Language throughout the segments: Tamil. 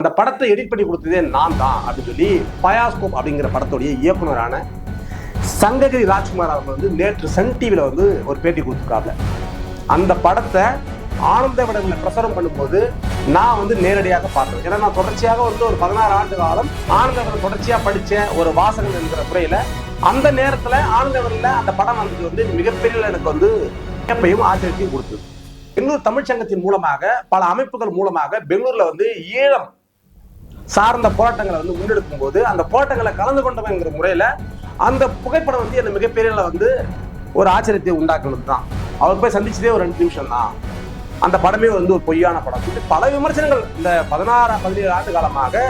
அந்த படத்தை எடிட் பண்ணி கொடுத்ததே நான் தான் அப்படின்னு சொல்லி பயாஸ்கோப் அப்படிங்கிற படத்துடைய இயக்குனரான சங்ககிரி ராஜ்குமார் அவர்கள் வந்து நேற்று சன் டிவியில் வந்து ஒரு பேட்டி கொடுத்துருக்காங்க அந்த படத்தை ஆனந்த விடங்களை பிரசாரம் பண்ணும்போது நான் வந்து நேரடியாக பார்த்தேன் ஏன்னா நான் தொடர்ச்சியாக வந்து ஒரு பதினாறு ஆண்டு காலம் ஆனந்த தொடர்ச்சியாக படித்த ஒரு வாசகன் என்கிற துறையில் அந்த நேரத்தில் ஆனந்த அந்த படம் வந்தது வந்து மிகப்பெரிய எனக்கு வந்து வியப்பையும் ஆச்சரியத்தையும் கொடுத்தது. பெங்களூர் தமிழ்ச்சங்கத்தின் மூலமாக பல அமைப்புகள் மூலமாக பெங்களூரில் வந்து ஈழம் சார்ந்த போராட்டங்களை வந்து முன்னெடுக்கும் போது அந்த போராட்டங்களை கலந்து கொண்டவங்கிற முறையில அந்த புகைப்படம் வந்து என்ன மிகப்பெரிய வந்து ஒரு ஆச்சரியத்தை உண்டாக்குனது தான். அவர் போய் சந்திச்சதே ஒரு ரெண்டு நிமிஷம் தான். அந்த படமே வந்து ஒரு பொய்யான படம். இப்படி பல விமர்சனங்கள் இந்த பதினாறு பதினேழு ஆண்டு காலமாக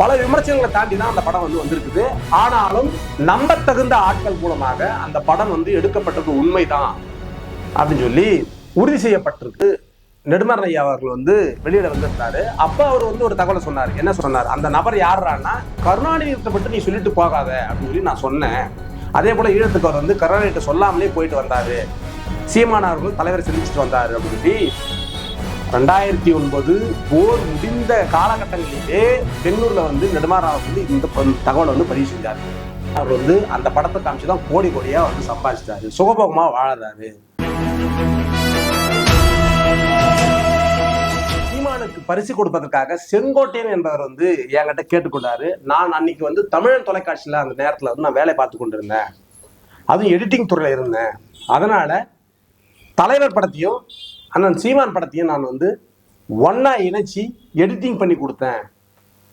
பல விமர்சனங்களை தாண்டி தான் அந்த படம் வந்து வந்திருக்குது. ஆனாலும் நம்பத்தகுந்த ஆட்கள் மூலமாக அந்த படம் வந்து எடுக்கப்பட்டது உண்மைதான் அப்படின்னு சொல்லி உறுதி செய்யப்பட்டிருக்கு. நெடுமரன் ஐயா அவர்கள் வந்து வெளியில வந்திருந்தாரு. அப்ப அவர் வந்து ஒரு தகவலை சொன்னார். என்ன சொன்னார்? அந்த நபர் யாருறான்னா கருணாநிதியத்தை பற்றி நீ சொல்லிட்டு போகாத அப்படின்னு சொல்லி நான் சொன்னேன். அதே போல ஈழத்துக்கு அவர் வந்து கருணாநிதி சொல்லாமலே போயிட்டு வந்தாரு. சீமானவர்கள் தலைவரை சந்திச்சுட்டு வந்தாரு அப்படின்னு சொல்லி. ரெண்டாயிரத்தி ஒன்பது போர் முடிந்த காலகட்டங்களிலே பெண்ணூர்ல வந்து நெடுமாறன் வந்து இந்த தகவலை வந்து பதிவு செஞ்சார். அவர் வந்து அந்த படத்தை காமிச்சு தான் கோடி கோடியா வந்து சம்பாதிச்சிட்டாரு. சுகபோகமா வாழறாரு. பரிசு கொடுப்பதற்காக செங்கோட்டையன் என்பவர் வந்து என்கிட்ட கேட்டுக்கொண்டாரு. நான் அன்னைக்கு வந்து தமிழன் தொலைக்காட்சியில் அந்த நேரத்தில் வந்து நான் வேலை பார்த்து கொண்டிருந்தேன். அதுவும் எடிட்டிங் துறையில் இருந்தேன். அதனால தலைவர் படத்தையும் அண்ணன் சீமான் படத்தையும் நான் வந்து ஒன்றா இணைச்சி எடிட்டிங் பண்ணி கொடுத்தேன்.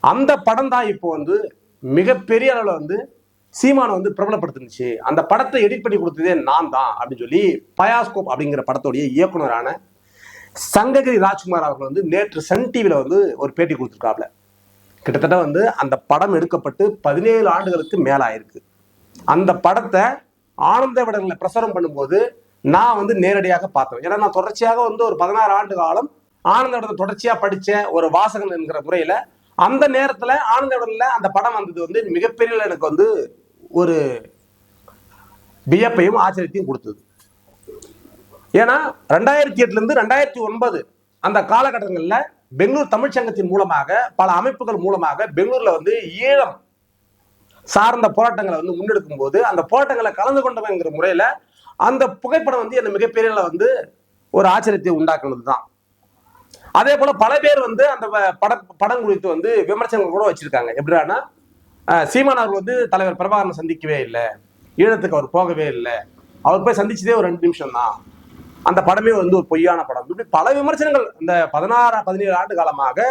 அந்த படம் தான் இப்போ வந்து மிகப்பெரிய அளவில் வந்து சீமானை வந்து பிரபலப்படுத்துனுச்சு. அந்த படத்தை எடிட் பண்ணி கொடுத்ததே நான் தான் அப்படின்னு சொல்லி பயாஸ்கோப் அப்படிங்கிற படத்துடைய இயக்குனரான சங்ககிரி ராஜ்குமார் அவர்கள் வந்து நேற்று சன் டிவியில் வந்து ஒரு பேட்டி கொடுத்துருக்காப்ல. கிட்டத்தட்ட வந்து அந்த படம் எடுக்கப்பட்டு பதினேழு ஆண்டுகளுக்கு மேலாயிருக்கு. அந்த படத்தை ஆனந்த விடங்களில் பிரசாரம் பண்ணும்போது நான் வந்து நேரடியாக பார்த்தேன். ஏன்னா நான் தொடர்ச்சியாக வந்து ஒரு பதினாறு ஆண்டு காலம் ஆனந்த விடத்தை தொடர்ச்சியாக படித்த ஒரு வாசகன் என்கிற முறையில் அந்த நேரத்தில் ஆனந்த விடல்ல அந்த படம் வந்தது வந்து மிகப்பெரிய எனக்கு வந்து ஒரு வியப்பையும் ஆச்சரியத்தையும் கொடுத்தது. ஏன்னா ரெண்டாயிரத்தி எட்டுலேருந்து ரெண்டாயிரத்தி ஒன்பது அந்த காலகட்டங்களில் பெங்களூர் தமிழ்ச்சங்கத்தின் மூலமாக பல அமைப்புகள் மூலமாக பெங்களூரில் வந்து ஈழம் சார்ந்த போராட்டங்களை வந்து முன்னெடுக்கும் போது அந்த போராட்டங்களை கலந்து கொண்டவங்கிற முறையில் அந்த புகைப்படம் வந்து என்ன மிகப்பெரிய வந்து ஒரு ஆச்சரியத்தை உண்டாக்குனது தான் அதே போல பல பேர் வந்து அந்த பட படம் குறித்து வந்து விமர்சனங்கள் கூட வச்சிருக்காங்க. எப்படின்னா சீமான் அவர்கள் வந்து தலைவர் பிரபாகரன் சந்திக்கவே இல்லை. ஈழத்துக்கு அவர் போகவே இல்லை. அவர் போய் சந்திச்சதே ஒரு ரெண்டு நிமிஷம் தான் அந்த படமே வந்து ஒரு பொய்யான படம். இப்படி பல விமர்சனங்கள் இந்த பதினாறு பதினேழு ஆண்டு காலமாக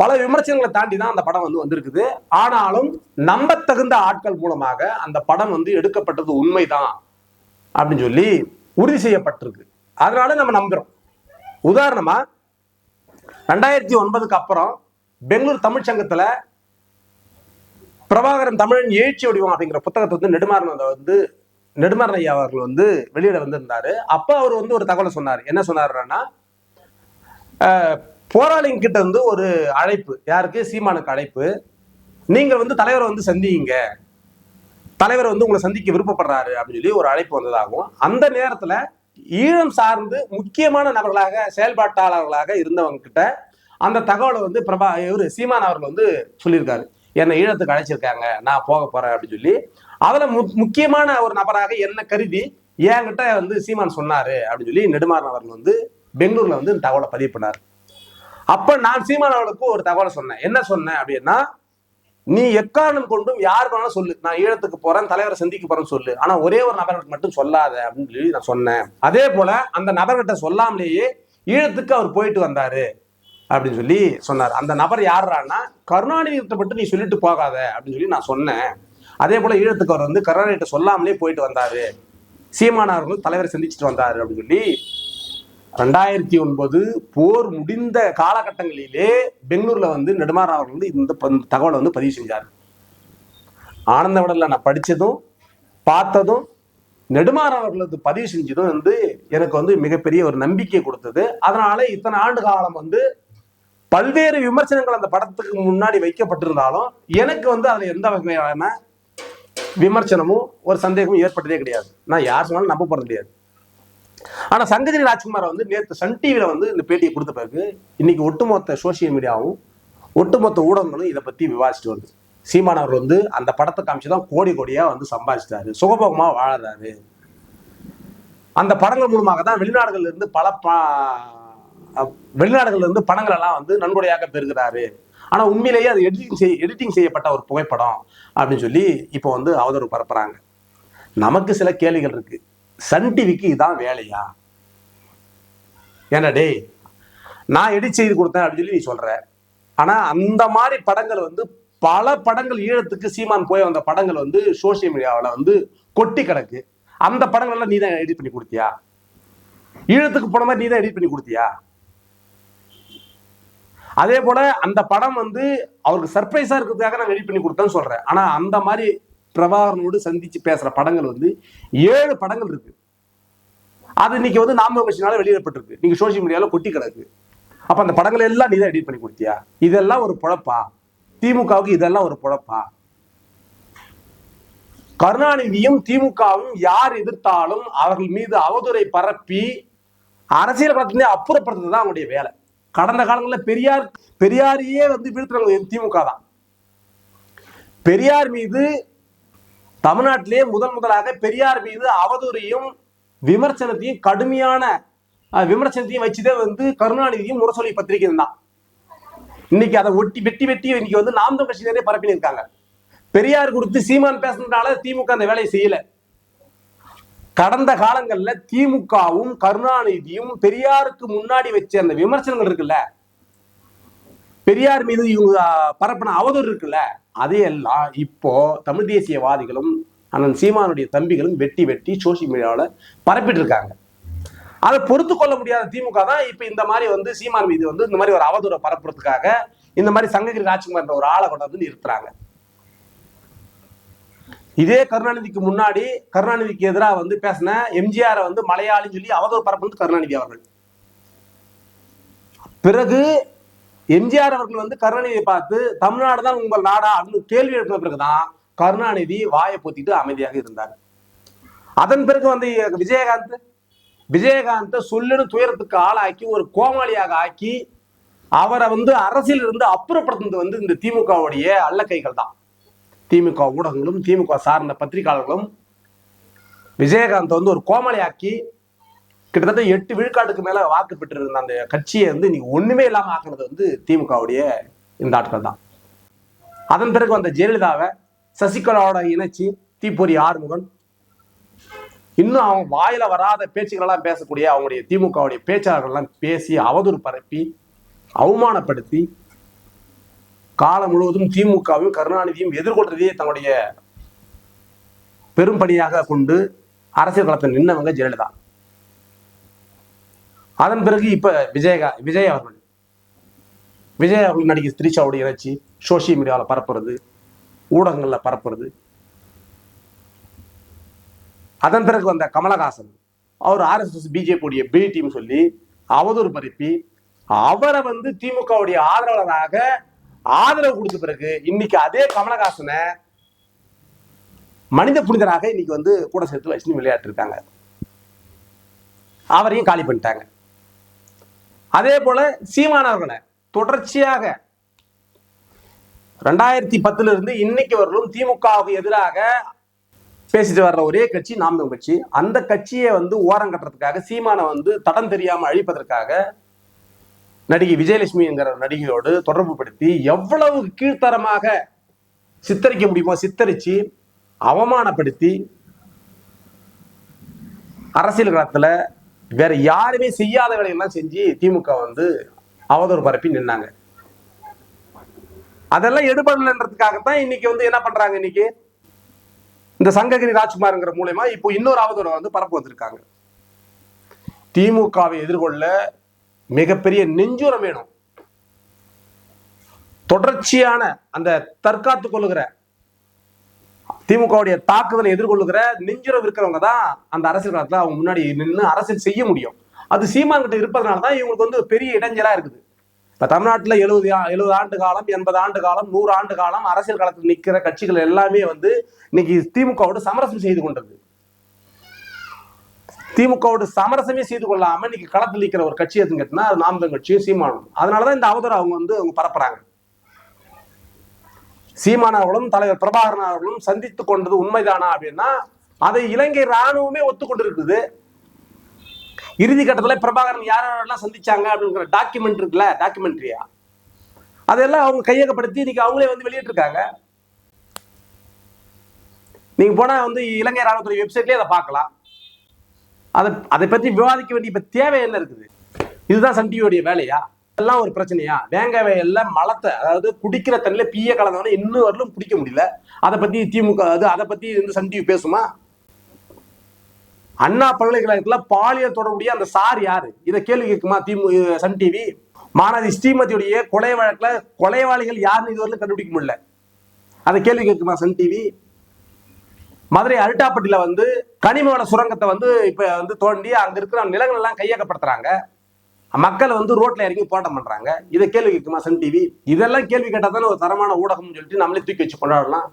பல விமர்சனங்களை தாண்டி தான் அந்த படம் வந்து வந்திருக்குது. ஆனாலும் நம்பத்தகுந்த ஆட்கள் மூலமாக அந்த படம் வந்து எடுக்கப்பட்டது உண்மைதான் அப்படின்னு சொல்லி உறுதி செய்யப்பட்டிருக்கு. அதனால நம்ம நம்புறோம். உதாரணமா ரெண்டாயிரத்தி ஒன்பதுக்கு அப்புறம் பெங்களூர் தமிழ்ச்சங்கத்துல பிரபாகரன் தமிழன் எழுச்சி வடிவம் அப்படிங்கிற புத்தகத்தை வந்து நெடுமாறன் வந்து நெடுமாறன் ஐயா அவர்கள் வந்து வெளியிட வந்திருந்தாரு. அப்ப அவர் வந்து ஒரு தகவலை சொன்னார். என்ன சொன்னாருன்னா போராளிங்க கிட்ட இருந்து ஒரு அழைப்பு யாருக்கு? சீமானுக்கு அழைப்பு. நீங்க வந்து தலைவரை வந்து சந்திங்க தலைவர் வந்து உங்களை சந்திக்க விருப்பப்படுறாரு அப்படின்னு சொல்லி ஒரு அழைப்பு வந்ததாகும் அந்த நேரத்துல ஈழம் சார்ந்து முக்கியமான நபர்களாக செயல்பாட்டாளர்களாக இருந்தவங்க கிட்ட அந்த தகவலை வந்து பிரபா இவர் சீமான் அவர்கள் வந்து சொல்லியிருக்காரு. என்னை ஈழத்துக்கு அழைச்சிருக்காங்க. நான் போக போறேன் அப்படின்னு சொல்லி அதுல முக்கியமான ஒரு நபராக என்ன கருதி என்கிட்ட வந்து சீமான் சொன்னாரு அப்படின்னு சொல்லி நெடுமாறன் அவர்கள் வந்து பெங்களூர்ல வந்து இந்த தகவலை பதிவு பண்ணார். அப்ப நான் சீமான் அவர்களுக்கு ஒரு தகவலை சொன்னேன். என்ன சொன்னேன் அப்படின்னா நீ எக்காரணம் கொண்டும் யாருக்கு வேணாலும் சொல்லு. நான் ஈழத்துக்கு போறேன் தலைவரை சந்திக்க போறேன்னு சொல்லு. ஆனா ஒரே ஒரு நபர்கிட்ட மட்டும் சொல்லாத அப்படின்னு சொல்லி நான் சொன்னேன். அதே போல அந்த நபர்கிட்ட சொல்லாமலேயே ஈழத்துக்கு அவர் போயிட்டு வந்தாரு அப்படின்னு சொல்லி சொன்னார். அந்த நபர் யாருறான்னா கருணாநிதி மட்டும் நீ சொல்லிட்டு போகாத அப்படின்னு சொல்லி நான் சொன்னேன். அதே போல ஈழத்துக்கு அவர் வந்து கருணாநிதிட்ட சொல்லாமலே போயிட்டு வந்தாரு. சீமானவர்கள் தலைவரை சந்திச்சுட்டு வந்தாரு அப்படின்னு சொல்லி ரெண்டாயிரத்தி ஒன்பது போர் முடிந்த காலகட்டங்களிலே பெங்களூர்ல வந்து நெடுமாறன் அவர்கள் வந்து இந்த தகவலை வந்து பதிவு செஞ்சார். ஆனந்த விடல நான் படித்ததும் பார்த்ததும் நெடுமாறன் அவர்களது பதிவு செஞ்சதும் வந்து எனக்கு வந்து மிகப்பெரிய ஒரு நம்பிக்கை கொடுத்தது. அதனால இத்தனை ஆண்டு காலம் வந்து பல்வேறு விமர்சனங்கள் அந்த படத்துக்கு முன்னாடி வைக்கப்பட்டிருந்தாலும் எனக்கு வந்து அதுல எந்த வகையான விமர்சனமும் ஒரு சந்தேகமும் ஏற்பட்டதே கிடையாது. நான் யார் சொன்னாலும் நம்ப போறது கிடையாது. ஆனா சங்ககிரி ராஜ்குமார் வந்து நேற்று சன் டிவியில வந்து இந்த பேட்டியை கொடுத்த பிறகு இன்னைக்கு ஒட்டுமொத்த சோசியல் மீடியாவும் ஒட்டுமொத்த ஊடகங்களும் இதை பத்தி விவாதிச்சுட்டு வருது. சீமான் அவர் வந்து அந்த படத்தை காமிச்சு தான் கோடி கோடியா வந்து சம்பாதிச்சிட்டாரு. சுகபோகமா வாழறாரு. அந்த படங்கள் மூலமாக தான் வெளிநாடுகள்ல இருந்து பல ப- வெளிநாடுகள்ல இருந்து பணங்கள் எல்லாம் வந்து நன்கொடையாக பெறுகிறாரு. ஆனா உண்மையிலேயே அது எடிட்டிங் செய் எடிட்டிங் செய்யப்பட்ட ஒரு புகைப்படம் அப்படின்னு சொல்லி இப்போ வந்து அவதூறு பரப்புறாங்க. நமக்கு சில கேள்விகள் இருக்கு. சன் டிவிக்கு இதான் வேலையா? ஏன்னா டேய் நான் எடிட் செய்து கொடுத்தேன் அப்படின்னு சொல்லி நீ சொல்ற. ஆனா அந்த மாதிரி படங்கள் வந்து பல படங்கள் ஈழத்துக்கு சீமான் போய் வந்த படங்கள் வந்து சோசியல் மீடியாவில் வந்து கொட்டி கிடக்கு. அந்த படங்கள்லாம் நீ தான் எடிட் பண்ணி கொடுத்தியா? ஈழத்துக்கு போன மாதிரி நீ தான் எடிட் பண்ணி கொடுத்தியா? அதே போல அந்த படம் வந்து அவருக்கு சர்ப்ரைஸா இருக்கிறதுக்காக நான் எடிட் பண்ணி கொடுத்தேன்னு சொல்றேன். ஆனா அந்த மாதிரி பிரபாகரனோடு சந்திச்சு பேசுற படங்கள் வந்து ஏழு படங்கள் இருக்கு. அது இன்னைக்கு வந்து நாம கட்சினால வெளியிடப்பட்டிருக்கு. நீங்க சோசியல் மீடியால கொட்டி கிடக்கு. அப்ப அந்த படங்கள் எல்லாம் நீ தான் எடிட் பண்ணி கொடுத்தியா? இதெல்லாம் ஒரு பொழப்பா? திமுகவுக்கு இதெல்லாம் ஒரு பொழப்பா? கருணாநிதியும் திமுகவும் யார் எதிர்த்தாலும் அவர்கள் மீது அவதூறை பரப்பி அரசியல் களத்திலே அப்புறப்படுத்துறது தான் அவங்களுடைய வேலை. கடந்த காலங்களில் பெரியார் பெரியாரையே வந்து வீழ்த்துறாங்க திமுக தான். பெரியார் மீது தமிழ்நாட்டிலே முதன் முதலாக பெரியார் மீது அவதூறையும் விமர்சனத்தையும் கடுமையான விமர்சனத்தையும் வச்சுதே வந்து கருணாநிதியும் முரசொலி பத்திரிகை தான் இன்னைக்கு அதை ஒட்டி வெட்டி வெட்டி இன்னைக்கு வந்து நாம் தமிழ் கட்சியினரே இருக்காங்க. பெரியார் கொடுத்து சீமான் பேசுனதுனால திமுக அந்த வேலையை செய்யலை. கடந்த காலங்கள்ல திமுகவும் கருணாநிதியும் பெரியாருக்கு முன்னாடி வச்ச அந்த விமர்சனங்கள் இருக்குல்ல? பெரியார் மீது இவங்க பரப்பின அவதூறு இருக்குல்ல? அதையெல்லாம் இப்போ தமிழ் தேசியவாதிகளும் அண்ணன் சீமானுடைய தம்பிகளும் வெட்டி வெட்டி சோசியல் மீடியாவில் பரப்பிட்டு இருக்காங்க அதை பொறுத்து கொள்ள முடியாத திமுக தான் இப்ப இந்த மாதிரி வந்து சீமான் மீது வந்து இந்த மாதிரி ஒரு அவதூறை பரப்புறதுக்காக இந்த மாதிரி சங்ககிரி ராஜ்குமார் ஒரு ஆளை கொண்டு வந்து நிறுத்துறாங்க. இதே கருணாநிதிக்கு முன்னாடி கருணாநிதிக்கு எதிராக வந்து பேசின எம்ஜிஆரை வந்து மலையாளின்னு சொல்லி அவதூறு பரப்புனது கருணாநிதி அவர்கள். பிறகு எம்ஜிஆர் அவர்கள் வந்து கருணாநிதியை பார்த்து தமிழ்நாடு தான் உங்கள் நாடா? அப்படின்னு கேள்வி எழுப்பின பிறகுதான் கருணாநிதி வாயை பொத்திட்டு அமைதியாக இருந்தார். அதன் பிறகு வந்து விஜயகாந்த் விஜயகாந்த சொல்லிடு துயரத்துக்கு ஆளாக்கி ஒரு கோமாளியாக ஆக்கி அவரை வந்து அரசியல் இருந்து வந்து இந்த திமுகவுடைய அல்லக்கைகள் தான் திமுக ஊடகங்களும் திமுக சார்ந்த பத்திரிகையாளர்களும் விஜயகாந்த் வந்து ஒரு கோமலையாக்கி கிட்டத்தட்ட எட்டு விழுக்காட்டுக்கு மேல வாக்கு பெற்றிருந்த அந்த கட்சியை வந்து நீ ஒண்ணுமே இல்லாம ஆக்குனது வந்து திமுகவுடைய இந்த ஆட்கள் தான். அதன் பிறகு வந்த ஜெயலலிதாவை சசிகலாவோட இணைச்சி தீப்பொறி ஆறுமுகன் இன்னும் அவங்க வாயில வராத பேச்சுகளெல்லாம் பேசக்கூடிய அவங்களுடைய திமுகவுடைய பேச்சாளர்கள்லாம் பேசி அவதூறு பரப்பி அவமானப்படுத்தி காலம் முழுவதும் திமுகவையும் கருணாநிதியும் எதிர்கொள்றதே தன்னுடைய பெரும்பணியாக கொண்டு அரசியல் களத்தில் நின்னவங்க ஜெயலலிதா. அதன் பிறகு இப்ப விஜயகா விஜய் அவர்கள். விஜய் அவர்கள் நடிகை திரிஷாவுடைய இறைச்சி சோசியல் மீடியாவில் பரப்புறது ஊடகங்களில் பரப்புறது. அதன் பிறகு வந்த கமலஹாசன். அவர் ஆர்எஸ்எஸ் பிஜேபியுடைய பி டீம் சொல்லி அவதூறு பரப்பி அவரை வந்து திமுகவுடைய ஆதரவாளராக ஆதரவு கொடுத்த பிறகு இன்னைக்கு அதே கமலஹாசனை மனித புனிதராக இன்னைக்கு வந்து கூட சேர்த்து வச்சு விளையாட்டு இருக்காங்க அவரையும் காலி பண்ணிட்டாங்க. அதே போல சீமானவர்களை தொடர்ச்சியாக ரெண்டாயிரத்தி பத்துல இருந்து இன்னைக்கு வரலும் திமுகவுக்கு எதிராக பேசிட்டு வர்ற ஒரே கட்சி நாம் கட்சி. அந்த கட்சியை வந்து ஓரம் கட்டுறதுக்காக சீமானை வந்து தடம் தெரியாம அழிப்பதற்காக நடிகை விஜயலட்சுமிங்கிற நடிகையோடு தொடர்பு படுத்தி எவ்வளவு கீழ்த்தரமாக சித்தரிக்க முடியுமோ சித்தரிச்சு அவமானப்படுத்தி அரசியல் களத்துல வேற யாருமே செய்யாத வேலையெல்லாம் செஞ்சு திமுக வந்து அவதூறு பரப்பி நின்னாங்க. அதெல்லாம் எடுபடலன்றதுக்காகத்தான் இன்னைக்கு வந்து என்ன பண்றாங்க இன்னைக்கு? இந்த சங்ககிரி ராஜ்குமார்ங்கிற மூலயமா இப்போ இன்னொரு அவதூறை வந்து பரப்பு வந்திருக்காங்க. திமுகவை எதிர்கொள்ள மிகப்பெரிய நெஞ்சுரம் வேணும். தொடர்ச்சியான அந்த தற்காத்து கொள்ளுகிற திமுகவுடைய தாக்குதலை எதிர்கொள்ளுகிற நெஞ்சுரம் இருக்கிறவங்க தான் அந்த அரசியல் காலத்தில் அவங்க முன்னாடி நின்று அரசியல் செய்ய முடியும். அது சீமான் கிட்ட இருப்பதனால தான் இவங்களுக்கு வந்து பெரிய இடைஞ்சலா இருக்குது. இப்போ தமிழ்நாட்டுல எழுபது எழுபது ஆண்டு காலம் எண்பது ஆண்டு காலம் நூறு ஆண்டு காலம் அரசியல் காலத்தில் நிற்கிற கட்சிகள் எல்லாமே வந்து இன்னைக்கு திமுகவோடு சமரசம் செய்து கொண்டது. திமுகவோடு சமரசமே செய்து கொள்ளாம இன்னைக்கு களத்தில் நிற்கிற ஒரு கட்சி எதுன்னு கேட்டினா அது நாம் கட்சியும் சீமானும் அதனாலதான் இந்த அவதூறு அவங்க வந்து அவங்க பரப்புறாங்க. சீமான் அவர்களும் தலைவர் பிரபாகரன் அவர்களும் சந்தித்துக் கொண்டது உண்மைதானா அப்படின்னா அதை இலங்கை ராணுவமே ஒத்துக்கொண்டிருக்குது. இறுதி கட்டத்துல பிரபாகரன் யார் யாரெல்லாம் சந்திச்சாங்க அப்படிங்கிற டாக்குமெண்ட் இருக்குல்ல டாக்குமெண்ட்ரியா அதெல்லாம் அவங்க கையகப்படுத்தி இன்னைக்கு அவங்களே வந்து வெளியிட்டிருக்காங்க. நீங்க போனா வந்து இலங்கை ராணுவத்துறை வெப்சைட்லயே அதை பார்க்கலாம். அதை அதை பற்றி விவாதிக்க வேண்டிய இப்போ தேவை என்ன இருக்குது? இதுதான் சன் டிவியோடைய வேலையா? இதெல்லாம் ஒரு பிரச்சனையா? வேங்க வயல்ல மலத்தை அதாவது குடிக்கிற தண்ணியில பீய கலந்தவன இன்னும் வரலும் குடிக்க முடியல. அதை பத்தி திமுக அது அதை பத்தி வந்து சன் டிவி பேசுமா? அண்ணா பல்கலைக்கழகத்துல பாலியல் தொடர்புடைய அந்த சார் யாரு? இதை கேள்வி கேட்குமா திமு சன் டிவி மாணவி ஸ்ரீமதியுடைய கொலை வழக்குல கொலைவாளிகள் யாருன்னு இதுவரையிலும் கண்டுபிடிக்க முடியல. அதை கேள்வி கேட்குமா சன் டிவி மதுரை அருட்டாப்பட்டியில வந்து கனிம வள சுரங்கத்தை வந்து இப்ப வந்து தோண்டி அங்க இருக்கிற நிலங்கள் எல்லாம் கையகப்படுத்துறாங்க. மக்கள் வந்து ரோட்ல இறங்கி போராட்டம் பண்றாங்க. இதை கேள்வி கேட்குமா சன் டிவி? இதெல்லாம் கேள்வி கேட்டால் தானே ஒரு தரமான ஊடகம்னு சொல்லிட்டு நம்மளே தூக்கி வச்சு கொண்டாடலாம்.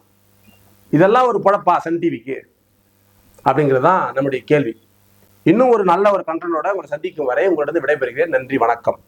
இதெல்லாம் ஒரு பொழப்பா சன் டிவிக்கு? அப்படிங்கிறது தான் நம்முடைய கேள்வி. இன்னும் ஒரு நல்ல ஒரு கண்டனோட உங்களை சந்திக்கும் வரை உங்களிடம் விடைபெறுகிறேன். நன்றி வணக்கம்.